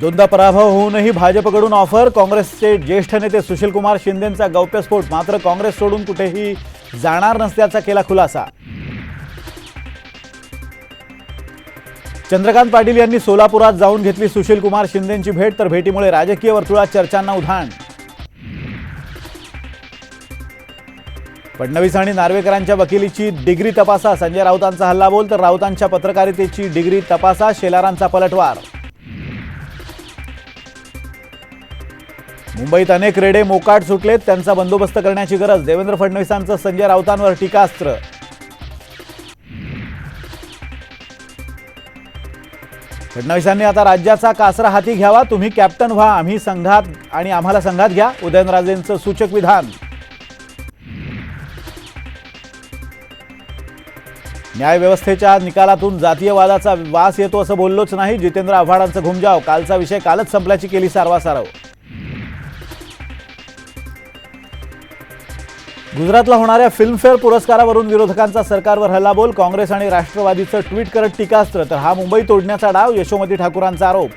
दोनदा पराभव होऊनही भाजपकडून ऑफर काँग्रेसचे ज्येष्ठ नेते सुशीलकुमार शिंदेंचा गौप्यस्फोट मात्र काँग्रेस सोडून कुठेही जाणार नसल्याचा केला खुलासा. चंद्रकांत पाटील यांनी सोलापुरात जाऊन घेतली सुशीलकुमार शिंदेंची भेट तर भेटीमुळे राजकीय वर्तुळात चर्चांना उधाण. फडणवीस आणि नार्वेकरांच्या वकिलीची डिग्री तपासा. संजय राऊतांचा हल्लाबोल तर राऊतांच्या पत्रकारितेची डिग्री तपासा. शेलारांचा पलटवार. मुंबईत अनेक रेडे मोकाट सुटलेत. त्यांचा बंदोबस्त करण्याची गरज देवेंद्र फडणवीसांचं संजय राऊतांवर टीकास्त्र. फडणवीसांनी आता राज्याचा कासरा हाती घ्यावा. तुम्ही कॅप्टन व्हा आम्ही संघात आणि आम्हाला संघात घ्या. उदयनराजेंचं सूचक विधान. न्यायव्यवस्थेच्या निकालातून जातीयवादाचा वास येतो असं बोललोच नाही जितेंद्र आव्हाडांचं घुमजाव. कालचा विषय कालच संपल्याची केली सारवासारव. गुजरातला होणाऱ्या फिल्मफेअर पुरस्कारावरून विरोधकांचा सरकारवर हल्लाबोल काँग्रेस आणि राष्ट्रवादीचं ट्विट करत टीकास्त्र तर हा मुंबई तोडण्याचा डाव यशोमती ठाकूरांचा आरोप.